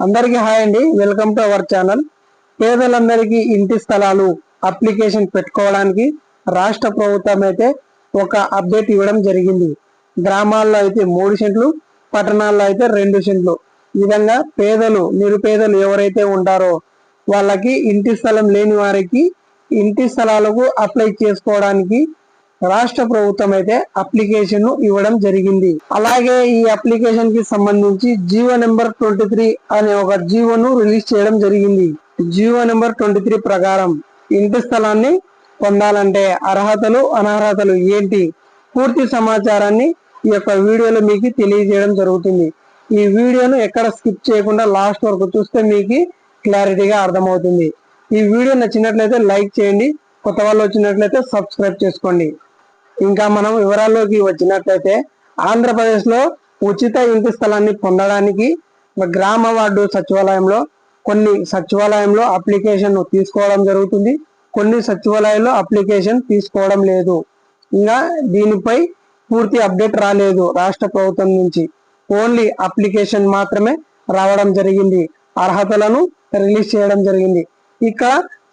అందరికీ హాయ్ అండి. Welcome to our channel పేదలందరికీ ఇంటి స్థలాలు అప్లికేషన్ పెట్టుకోవడానికి రాష్ట్ర ప్రభుత్వం అయితే ఒక అప్డేట్ ఇవ్వడం జరిగింది. గ్రామాల్లో అయితే మూడు సెంట్లు పట్టణాల్లో అయితే రెండు సెంట్లు. ఈ విధంగా పేదలు నిరుపేదలు ఎవరైతే ఉంటారో వాళ్ళకి ఇంటి స్థలం లేని వారికి ఇంటి స్థలాలకు అప్లై చేసుకోవడానికి రాష్ట్ర ప్రభుత్వం అయితే అప్లికేషన్ ఇవ్వడం జరిగింది. అలాగే ఈ అప్లికేషన్కి సంబంధించి జీవో నెంబర్ ట్వంటీ త్రీ అనే ఒక జీవోను రిలీజ్ చేయడం జరిగింది. జీవో నెంబర్ ట్వంటీ త్రీ ప్రకారం ఇంటి స్థలాన్ని పొందాలంటే అర్హతలు అనర్హతలు ఏంటి? పూర్తి సమాచారాన్ని ఈ యొక్క వీడియోలో మీకు తెలియజేయడం జరుగుతుంది. ఈ వీడియోను ఎక్కడ స్కిప్ చేయకుండా లాస్ట్ వరకు చూస్తే మీకు క్లారిటీగా అర్థమవుతుంది. ఈ వీడియో నచ్చినట్లయితే లైక్ చేయండి. కొత్త వాళ్ళు వచ్చినట్లయితే సబ్స్క్రైబ్ చేసుకోండి. ఇంకా మనం వివరాల్లోకి వచ్చినట్లయితే ఆంధ్రప్రదేశ్లో ఉచిత ఇంటి స్థలాన్ని పొందడానికి గ్రామ వార్డు సచివాలయంలో కొన్ని సచివాలయంలో అప్లికేషన్ తీసుకోవడం జరుగుతుంది. కొన్ని సచివాలయాల్లో అప్లికేషన్ తీసుకోవడం లేదు. ఇంకా దీనిపై పూర్తి అప్డేట్ రాలేదు రాష్ట్ర ప్రభుత్వం నుంచి. ఓన్లీ అప్లికేషన్ మాత్రమే రావడం జరిగింది. అర్హతలను రిలీజ్ చేయడం జరిగింది. ఇక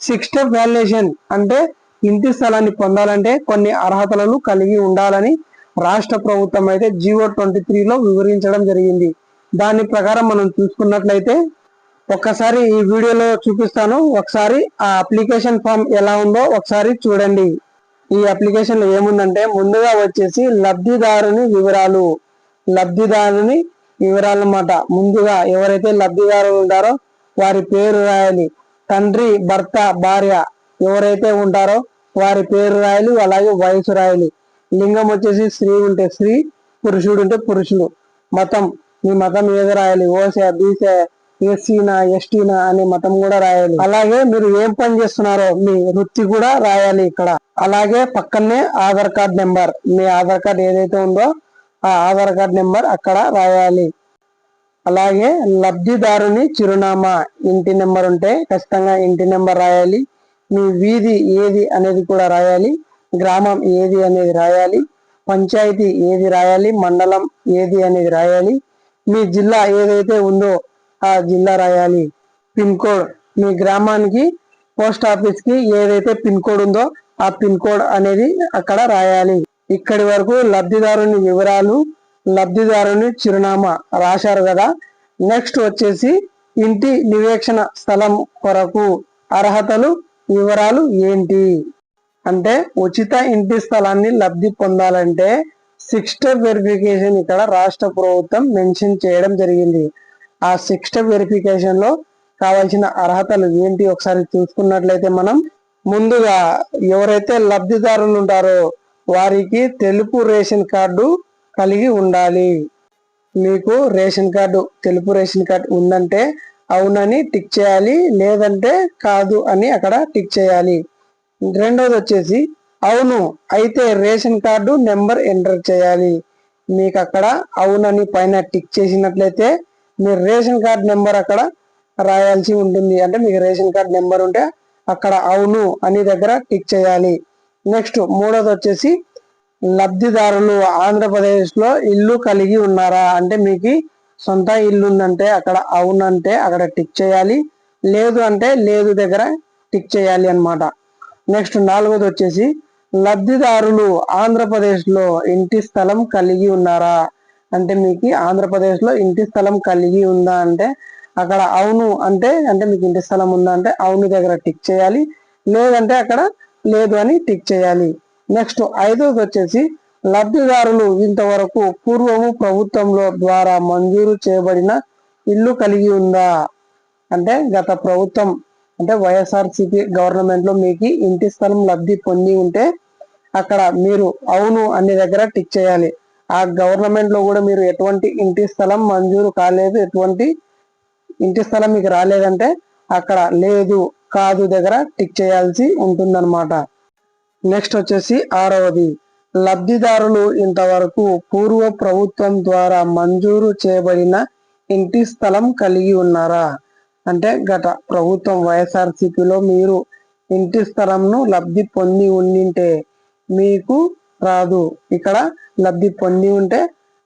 సిక్స్ స్టెప్ వాల్యుయేషన్ అంటే ఇంటి స్థలాన్ని పొందాలంటే కొన్ని అర్హతలను కలిగి ఉండాలని రాష్ట్ర ప్రభుత్వం అయితే జియో ట్వంటీ త్రీలో వివరించడం జరిగింది. దాని ప్రకారం మనం చూసుకున్నట్లయితే ఒక్కసారి ఈ వీడియోలో చూపిస్తాను. ఒకసారి ఆ అప్లికేషన్ ఫామ్ ఎలా ఉందో ఒకసారి చూడండి. ఈ అప్లికేషన్లో ఏముందంటే ముందుగా వచ్చేసి లబ్ధిదారుని వివరాలు. లబ్ధిదారుని వివరాలు అన్నమాట ముందుగా ఎవరైతే లబ్ధిదారులు ఉంటారో వారి పేరు రాయాలి. తండ్రి భర్త భార్య ఎవరైతే ఉంటారో వారి పేరు రాయలు అలాగే వయసు రాయలు. లింగం వచ్చేసి స్త్రీ ఉంటే స్త్రీ పురుషుడు ఉంటే పురుషుడు. మతం మీ మతం ఏదో రాయాలి? ఓసే బీసే ఎస్సీనా ఎస్టీనా అనే మతం కూడా రాయాలి. అలాగే మీరు ఏం పని చేస్తున్నారో మీ వృత్తి కూడా రాయాలి ఇక్కడ. అలాగే పక్కనే ఆధార్ కార్డ్ నెంబర్. మీ ఆధార్ కార్డ్ ఏదైతే ఉందో ఆ ఆధార్ కార్డ్ నెంబర్ అక్కడ రాయాలి. అలాగే లబ్ధిదారుని చిరునామా ఇంటి నెంబర్ ఉంటే ఖచ్చితంగా ఇంటి నెంబర్ రాయాలి. మీ వీధి ఏది అనేది కూడా రాయాలి గ్రామం ఏది అనేది రాయాలి పంచాయతీ ఏది రాయాలి మండలం ఏది అనేది రాయాలి మీ జిల్లా ఏదైతే ఉందో ఆ జిల్లా రాయాలి. పిన్ కోడ్ మీ గ్రామానికి పోస్ట్ ఆఫీస్కి ఏదైతే పిన్ కోడ్ ఉందో ఆ పిన్ కోడ్ అనేది అక్కడ రాయాలి. ఇక్కడి వరకు లబ్ధిదారుని వివరాలు లబ్ధిదారుని చిరునామా రాశారు కదా. నెక్స్ట్ వచ్చేసి ఇంటి నివేక్షణ స్థలం కొరకు అర్హతలు వివరాలు ఏంటి? అంటే ఉచిత ఇంటి స్థలాన్ని లబ్ధి పొందాలంటే సిక్స్ స్టెప్ వెరిఫికేషన్ ఇక్కడ రాష్ట్ర ప్రభుత్వం మెన్షన్ చేయడం జరిగింది. ఆ సిక్స్ స్టెప్ వెరిఫికేషన్లో కావాల్సిన అర్హతలు ఏంటి? ఒకసారి చూసుకున్నట్లయితే మనం ముందుగా ఎవరైతే లబ్ధిదారులు ఉంటారో వారికి తెలుపు రేషన్ కార్డు కలిగి ఉండాలి. మీకు రేషన్ కార్డు తెలుపు రేషన్ కార్డు ఉందంటే అవునని టిక్ చేయాలి లేదంటే కాదు అని అక్కడ టిక్ చేయాలి. రెండవది వచ్చేసి అవును అయితే రేషన్ కార్డు నెంబర్ ఎంటర్ చేయాలి. మీకు అక్కడ అవునని పైన టిక్ చేసినట్లయితే మీరు రేషన్ కార్డ్ నెంబర్ అక్కడ రాయాల్సి ఉంటుంది. అంటే మీకు రేషన్ కార్డ్ నెంబర్ ఉంటే అక్కడ అవును అని దగ్గర టిక్ చేయాలి. నెక్స్ట్ మూడోది వచ్చేసి లబ్ధిదారులు ఆంధ్రప్రదేశ్లో ఇల్లు కలిగి ఉన్నారా? అంటే మీకు సొంత ఇల్లు ఉందంటే అక్కడ అవునంటే అక్కడ టిక్ చేయాలి. లేదు అంటే లేదు దగ్గర టిక్ చేయాలి అన్నమాట. నెక్స్ట్ నాలుగోది వచ్చేసి లబ్ధిదారులు ఆంధ్రప్రదేశ్లో ఇంటి స్థలం కలిగి ఉన్నారా? అంటే మీకు ఆంధ్రప్రదేశ్లో ఇంటి స్థలం కలిగి ఉందా అంటే అక్కడ అవును అంటే అంటే మీకు ఇంటి స్థలం ఉందా అంటే అవును దగ్గర టిక్ చేయాలి. లేదంటే అక్కడ లేదు అని టిక్ చేయాలి. నెక్స్ట్ ఐదోది వచ్చేసి లబ్ధిదారులు ఇంతవరకు పూర్వము ప్రభుత్వంలో ద్వారా మంజూరు చేయబడిన ఇల్లు కలిగి ఉందా? అంటే గత ప్రభుత్వం అంటే వైఎస్ఆర్సిపి గవర్నమెంట్లో మీకు ఇంటి స్థలం లబ్ధి పొంది ఉంటే అక్కడ మీరు అవును అన్ని దగ్గర టిక్ చేయాలి. ఆ గవర్నమెంట్లో కూడా మీరు ఎటువంటి ఇంటి స్థలం మంజూరు కాలేదు ఎటువంటి ఇంటి స్థలం మీకు రాలేదంటే అక్కడ లేదు కాదు దగ్గర టిక్ చేయాల్సి ఉంటుందన్నమాట. నెక్స్ట్ వచ్చేసి ఆరవది. లబ్ధిదారులు ఇంతవరకు పూర్వ ప్రభుత్వం ద్వారా మంజూరు చేయబడిన ఇంటి స్థలం కలిగి ఉన్నారా? అంటే గత ప్రభుత్వం వైఎస్ఆర్సిపిలో మీరు ఇంటి స్థలంను లబ్ధి పొంది ఉండింటే మీకు రాదు. ఇక్కడ లబ్ధి పొంది ఉంటే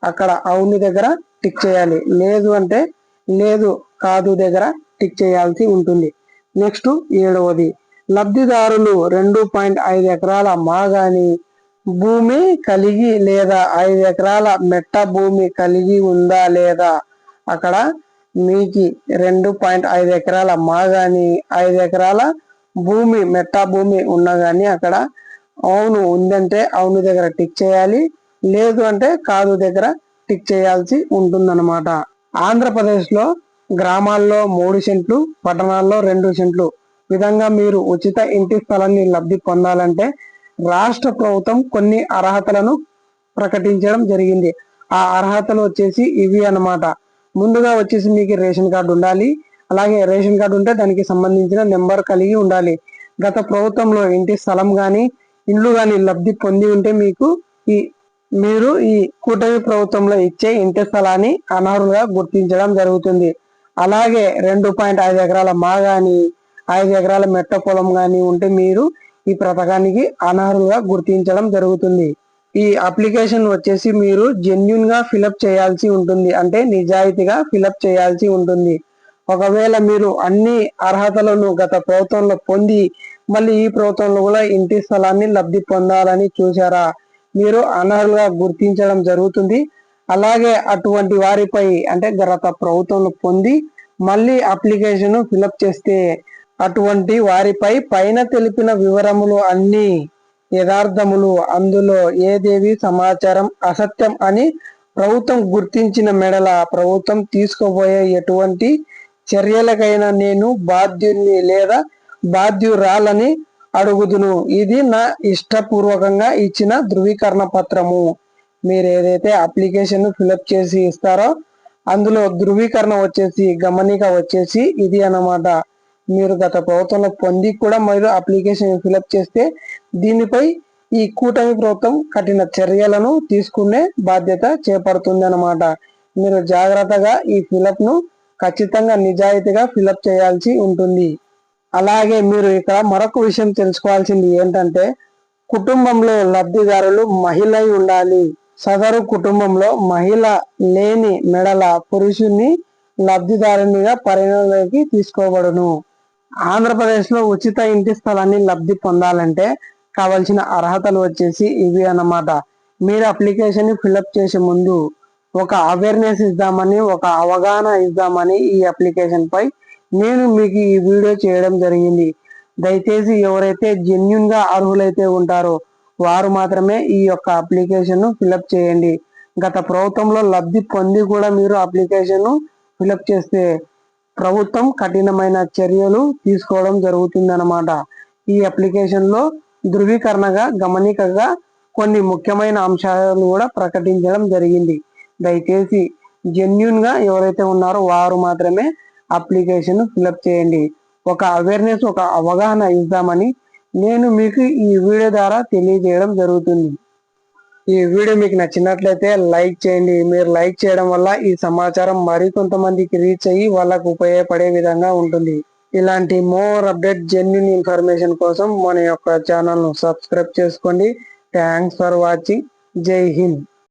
అక్కడ అవును దగ్గర టిక్ చేయాలి. లేదు అంటే లేదు కాదు దగ్గర టిక్ చేయాల్సి ఉంటుంది. నెక్స్ట్ ఏడవది. లబ్ధిదారులు రెండు పాయింట్ ఐదు ఎకరాల మాగాని భూమి కలిగి లేదా ఐదు ఎకరాల మెట్ట భూమి కలిగి ఉందా లేదా? అక్కడ మీకు రెండు పాయింట్ ఐదు ఎకరాల మా కానీ ఐదు ఎకరాల భూమి మెట్ట భూమి ఉన్నా కానీ అక్కడ అవును ఉందంటే అవును దగ్గర టిక్ చేయాలి లేదు అంటే కాదు దగ్గర టిక్ చేయాల్సి ఉంటుందన్నమాట. ఆంధ్రప్రదేశ్లో గ్రామాల్లో మూడు సెంట్లు పట్టణాల్లో రెండు సెంట్లు. విధంగా మీరు ఉచిత ఇంటి స్థలాన్ని లబ్ధి పొందాలంటే రాష్ట్ర ప్రభుత్వం కొన్ని అర్హతలను ప్రకటించడం జరిగింది. ఆ అర్హతలు వచ్చేసి ఇవి అన్నమాట. ముందుగా వచ్చేసి మీకు రేషన్ కార్డు ఉండాలి. అలాగే రేషన్ కార్డు ఉంటే దానికి సంబంధించిన నెంబర్ కలిగి ఉండాలి. గత ప్రభుత్వంలో ఇంటి స్థలం కానీ ఇల్లు కానీ లబ్ధి పొంది ఉంటే మీకు ఈ మీరు ఈ కూటమి ప్రభుత్వంలో ఇచ్చే ఇంటి స్థలాన్ని అనర్హులుగా గుర్తించడం జరుగుతుంది. అలాగే రెండు పాయింట్ ఐదు ఎకరాల మా కానీ ఐదు ఎకరాల మెట్ట పొలం కానీ ఉంటే మీరు ఈ పథకానికి అనర్హులుగా గుర్తించడం జరుగుతుంది. ఈ అప్లికేషన్ వచ్చేసి మీరు జెన్యున్గా ఫిలప్ చేయాల్సి ఉంటుంది. అంటే నిజాయితీగా ఫిలప్ చేయాల్సి ఉంటుంది. ఒకవేళ మీరు అన్ని అర్హతలను గత ప్రభుత్వంలో పొంది మళ్ళీ ఈ ప్రభుత్వంలో కూడా ఇంటి స్థలాన్ని లబ్ధి పొందాలని చూసారా మీరు అనర్హులుగా గుర్తించడం జరుగుతుంది. అలాగే అటువంటి వారిపై అంటే గత ప్రభుత్వంలో పొంది మళ్ళీ అప్లికేషన్ ఫిలప్ చేస్తే అటువంటి వారిపై పైన తెలిపిన వివరములు అన్ని యథార్థములు. అందులో ఏదేవి సమాచారం అసత్యం అని ప్రభుత్వం గుర్తించిన మెడల ప్రభుత్వం తీసుకోబోయే ఎటువంటి చర్యలకైనా నేను బాధ్యుని లేదా బాధ్యురాలని అడుగుదును. ఇది నా ఇష్టపూర్వకంగా ఇచ్చిన ధృవీకరణ పత్రము. మీరు ఏదైతే అప్లికేషన్ ఫిలప్ చేసి ఇస్తారో అందులో ధృవీకరణ వచ్చేసి గమనిక వచ్చేసి ఇది అన్నమాట. మీరు గత ప్రభుత్వంలో పొంది కూడా మీరు అప్లికేషన్ ఫిలప్ చేస్తే దీనిపై ఈ కూటమి ప్రభుత్వం కఠిన చర్యలను తీసుకునే బాధ్యత చేపడుతుంది అన్నమాట మీరు జాగ్రత్తగా ఈ ఫిలప్ను ఖచ్చితంగా నిజాయితీగా ఫిలప్ చేయాల్సి ఉంటుంది. అలాగే మీరు ఇక్కడ మరొక విషయం తెలుసుకోవాల్సింది ఏంటంటే కుటుంబంలో లబ్ధిదారులు మహిళ అయి ఉండాలి. సదరు కుటుంబంలో మహిళ లేని మెడల పురుషుణ్ణి లబ్ధిదారునిగా పరిగణలోకి తీసుకోబడును. ఆంధ్రప్రదేశ్లో ఉచిత ఇంటి స్థలాన్ని లబ్ధి పొందాలంటే కావలసిన అర్హతలు వచ్చేసి ఇవి అన్నమాట. మీరు అప్లికేషన్ని ఫిలప్ చేసే ముందు ఒక అవేర్నెస్ ఇద్దామని ఒక అవగాహన ఇద్దామని ఈ అప్లికేషన్ పై నేను మీకు ఈ వీడియో చేయడం జరిగింది. దయచేసి ఎవరైతే జెన్యున్గా అర్హులైతే ఉంటారో వారు మాత్రమే ఈ యొక్క అప్లికేషన్ ఫిలప్ చేయండి. గత ప్రభుత్వంలో లబ్ధి పొంది కూడా మీరు అప్లికేషన్ ఫిలప్ చేస్తే ప్రభుత్వం కఠినమైన చర్యలు తీసుకోవడం జరుగుతుందన్నమాట. ఈ అప్లికేషన్లో ధృవీకరణగా గమనికగా కొన్ని ముఖ్యమైన అంశాలను కూడా ప్రకటించడం జరిగింది. దయచేసి జెన్యున్గా ఎవరైతే ఉన్నారో వారు మాత్రమే అప్లికేషన్ ఫిలప్ చేయండి. ఒక అవేర్నెస్ ఒక అవగాహన ఇద్దామని నేను మీకు ఈ వీడియో ద్వారా తెలియజేయడం జరుగుతుంది. ఈ వీడియో మీకు నచ్చినట్లయితే లైక్ చేయండి. మీరు లైక్ చేయడం వల్ల ఈ సమాచారం మరి కొంతమందికి రీచ్ అయ్యి వాళ్ళకు ఉపయోగపడే విధంగా ఉంటుంది. ఇలాంటి మోర్ అప్డేట్ జెన్యున్ ఇన్ఫర్మేషన్ కోసం మన యొక్క ఛానల్ను సబ్స్క్రైబ్ చేసుకోండి. థ్యాంక్స్ ఫర్ వాచింగ్ జై హింద్